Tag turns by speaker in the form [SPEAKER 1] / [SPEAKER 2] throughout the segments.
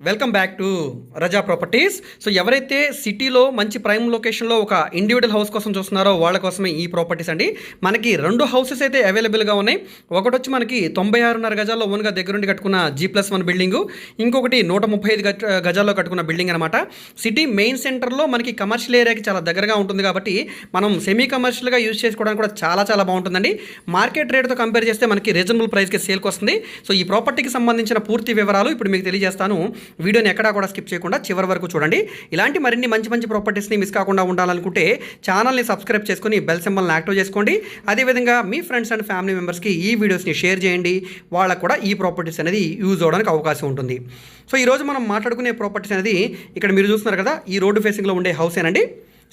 [SPEAKER 1] Welcome back to Raza properties so ఎవరైతే సిటీలో మంచి ప్రైమ్ లొకేషన్లో ఒక ఇండివిజువల్ హౌస్ కోసం చూస్తున్నారో వాళ్ళ కోసమే ఈ ప్రాపర్టీస్ అండి. మనకి రెండు హౌసెస్ అయితే అవైలబుల్గా ఉన్నాయి. ఒకటి వచ్చి మనకి తొంభై ఆరున్నర గజాల్లో ఓన్గా దగ్గరుండి కట్టుకున్న జీ ప్లస్ వన్ బిల్డింగు ఇంకొకటి నూట ముప్పై ఐదు గజాల్లో కట్టుకున్న బిల్డింగ్ అనమాట సిటీ మెయిన్ సెంటర్లో మనకి కమర్షియల్ ఏరియాకి చాలా దగ్గరగా ఉంటుంది కాబట్టి మనం సెమీ కమర్షియల్గా యూజ్ చేసుకోవడానికి కూడా చాలా చాలా బాగుంటుందండి. మార్కెట్ రేట్తో కంపేర్ చేస్తే మనకి రీజనబుల్ ప్రైస్కి సేల్కి వస్తుంది సో ఈ ప్రాపర్టీకి సంబంధించిన పూర్తి వివరాలు ఇప్పుడు మీకు తెలియజేస్తాను. వీడియోని ఎక్కడా కూడా స్కిప్ చేయకుండా చివరి వరకు చూడండి. ఇలాంటి మరిన్ని మంచి మంచి ప్రాపర్టీస్ని మిస్ కాకుండా ఉండాలనుకుంటే ఛానల్ని సబ్స్క్రైబ్ చేసుకుని బెల్ సింబల్ని యాక్టివ్ చేసుకోండి. అదేవిధంగా మీ ఫ్రెండ్స్ అండ్ ఫ్యామిలీ మెంబర్స్కి ఈ వీడియోస్ని షేర్ చేయండి. వాళ్ళకు కూడా ఈ ప్రాపర్టీస్ అనేది యూజ్ అవడానికి అవకాశం ఉంటుంది. సో ఈరోజు మనం మాట్లాడుకునే ప్రాపర్టీస్ అనేది ఇక్కడ మీరు చూస్తున్నారు కదా ఈ రోడ్డు ఫేసింగ్లో ఉండే హౌసేనండి.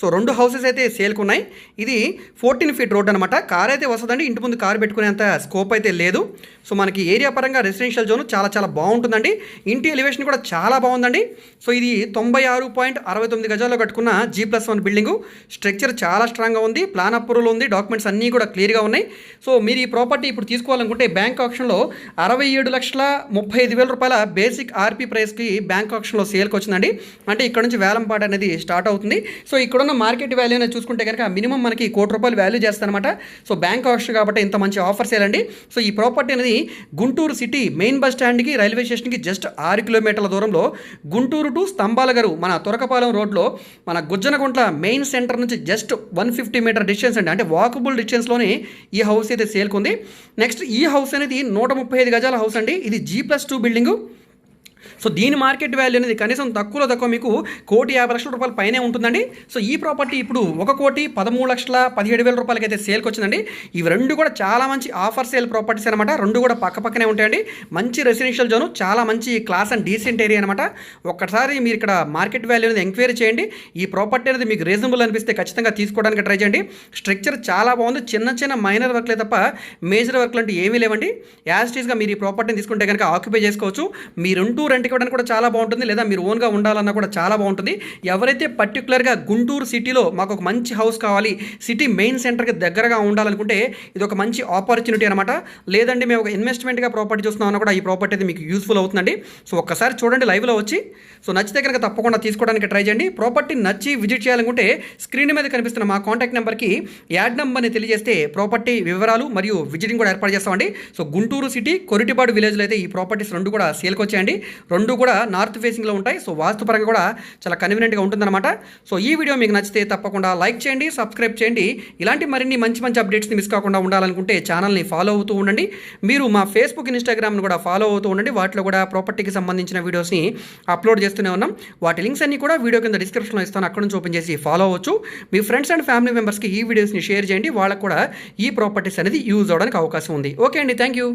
[SPEAKER 1] సో రెండు హౌసెస్ అయితే సేల్కి ఉన్నాయి ఇది ఫోర్టీన్ ఫీట్ రోడ్ అనమాట కార్ అయితే వస్తుందండి. ఇంటి ముందు కార్ పెట్టుకునేంత స్కోప్ అయితే లేదు. సో మనకి ఏరియా పరంగా రెసిడెన్షియల్ జోన్ చాలా చాలా బాగుంటుందండి. ఇంటి ఎలివేషన్ కూడా చాలా బాగుందండి. సో ఇది తొంభై ఆరు పాయింట్ అరవై తొమ్మిది గజాల్లో కట్టుకున్న G plus one building structure చాలా స్ట్రాంగ్గా ఉంది. ప్లాన్ అప్రూవల్ ఉంది. డాక్యుమెంట్స్ అన్నీ కూడా క్లియర్గా ఉన్నాయి. సో మీరు ఈ ప్రాపర్టీ ఇప్పుడు తీసుకోవాలనుకుంటే బ్యాంక్ ఆప్షన్లో అరవై ఏడు లక్షల ముప్పై ఐదు వేల రూపాయల బేసిక్ ఆర్పీ ప్రైస్కి బ్యాంక్ ఆప్షన్లో సేల్కి వచ్చిందండి. అంటే ఇక్కడ నుంచి వేలంపాట అనేది స్టార్ట్ అవుతుంది. సో ఇక్కడున్న మార్కెట్ వాల్యూ అనేది చూసుకుంటే కనుక మినిమం మనకి కోటి రూపాయలు వాల్యూ చేస్తానమాట సో బ్యాంక్ ఆఫర్ కాబట్టి ఇంత మంచి ఆఫర్స్ సేల్ సో ఈ ప్రాపర్టీ అనేది గుంటూరు సిటీ మెయిన్ బస్ స్టాండ్కి రైల్వే స్టేషన్కి జస్ట్ ఆరు కిలోమీటర్ల దూరంలో గుంటూరు టు స్తంభాలగరు మన తురకపాలెం రోడ్లో మన గుజ్జనగుంట్ల మెయిన్ సెంటర్ నుంచి just one fifty metre distance అండి. అంటే వాకబుల్ డిస్టెన్స్లోనే ఈ హౌస్ అయితే సేల్కుంది నెక్స్ట్ ఈ హౌస్ అనేది నూట ముప్పై ఐదు గజాల హౌస్ అండి. ఇది G plus two building so దీని మార్కెట్ వాల్యూ అనేది కనీసం తక్కువలో తక్కువ మీకు కోటి యాభై లక్షల రూపాయల పైనే ఉంటుందండి. సో ఈ ప్రాపర్టీ ఇప్పుడు ఒక కోటి పదమూడు లక్షల పదిహేడు వేల రూపాయలకి అయితే సేల్కి వచ్చిందండి ఇవి రెండు కూడా చాలా మంచి ఆఫర్ సేల్ ప్రాపర్టీస్ అనమాట రెండు కూడా పక్క పక్కనే ఉంటాయండి. మంచి రెసిడెన్షియల్ జోను చాలా మంచి క్లాస్ అండ్ డీసెంట్ ఏరియా అనమాట ఒక్కసారి మీరు ఇక్కడ మార్కెట్ వాల్యూ అనేది ఎంక్వైరీ చేయండి. ఈ ప్రాపర్టీ అనేది మీకు రీజనబుల్ అనిపిస్తే ఖచ్చితంగా తీసుకోవడానికి ట్రై చేయండి. స్ట్రక్చర్ చాలా బాగుంది. చిన్న చిన్న మైనర్ వర్క్లే తప్ప మేజర్ వర్క్లు అంటే ఏమీ లేవండి. యాజ్ టీస్గా మీరు ఈ ప్రాపర్టీని తీసుకుంటే కనుక ఆక్యుపై చేసుకోవచ్చు. మీరుంటూ రెంట్కి ఇవ్వడానికి కూడా చాలా బాగుంటుంది. లేదా మీరు ఓన్గా ఉండాలన్నా కూడా చాలా బాగుంటుంది. ఎవరైతే పర్టికులర్గా గుంటూరు సిటీలో మాకు ఒక మంచి హౌస్ కావాలి సిటీ మెయిన్ సెంటర్కి దగ్గరగా ఉండాలనుకుంటే ఇది ఒక మంచి ఆపర్చునిటీ అనమాట లేదండి మేము ఒక ఇన్వెస్ట్మెంట్గా ప్రాపర్టీ చూస్తున్నామన్నా కూడా ఈ ప్రాపర్టీ అయితే మీకు యూస్ఫుల్ అవుతుందండి. సో ఒక్కసారి చూడండి లైవ్లో వచ్చి. సో నచ్చితే కనుక తప్పకుండా తీసుకోవడానికి ట్రై చేయండి. ప్రాపర్టీ నచ్చి విజిట్ చేయాలనుకుంటే స్క్రీన్ మీద కనిపిస్తున్న మా కాంటాక్ట్ నెంబర్కి యాడ్ నెంబర్ని తెలియజేస్తే ప్రాపర్టీ వివరాలు మరియు విజిటింగ్ కూడా ఏర్పాటు చేస్తామండి. సో గుంటూరు సిటీ కొరిటిపాడు విలేజ్లో అయితే ఈ ప్రాపర్టీస్ రెండు కూడా సేల్కి వచ్చాయండి. రెండు కూడా నార్త్ ఫేసింగ్లో ఉంటాయి. సో వాస్తుపరంగా కూడా చాలా కన్వీనియంట్గా ఉంటుందన్నమాట. సో ఈ వీడియో మీకు నచ్చితే తప్పకుండా లైక్ చేయండి సబ్స్క్రైబ్ చేయండి. ఇలాంటి మరిన్ని మంచి మంచి అప్డేట్స్ని మిస్ కాకుండా ఉండాలనుకుంటే ఛానల్ని ఫాలో అవుతూ ఉండండి. మీరు మా ఫేస్బుక్ ఇన్స్టాగ్రామ్ను కూడా ఫాలో అవుతూ ఉండండి. వాటిలో కూడా ప్రాపర్టీకి సంబంధించిన వీడియోస్ని అప్లోడ్ చేస్తూనే ఉన్నాం. వాటి లింక్స్ అన్ని కూడా వీడియో కింద డిస్క్రిప్షన్లో ఇస్తాను. అక్కడ నుంచి ఓపెన్ చేసి ఫాలో అవ్వచ్చు. మీ ఫ్రెండ్స్ అండ్ ఫ్యామిలీ మెంబర్స్కి ఈ వీడియోస్ని షేర్ చేయండి. వాళ్ళకు కూడా ఈ ప్రాపర్టీస్ అనేది యూజ్ అవడానికి అవకాశం ఉంది. ఓకే అండి. Thank you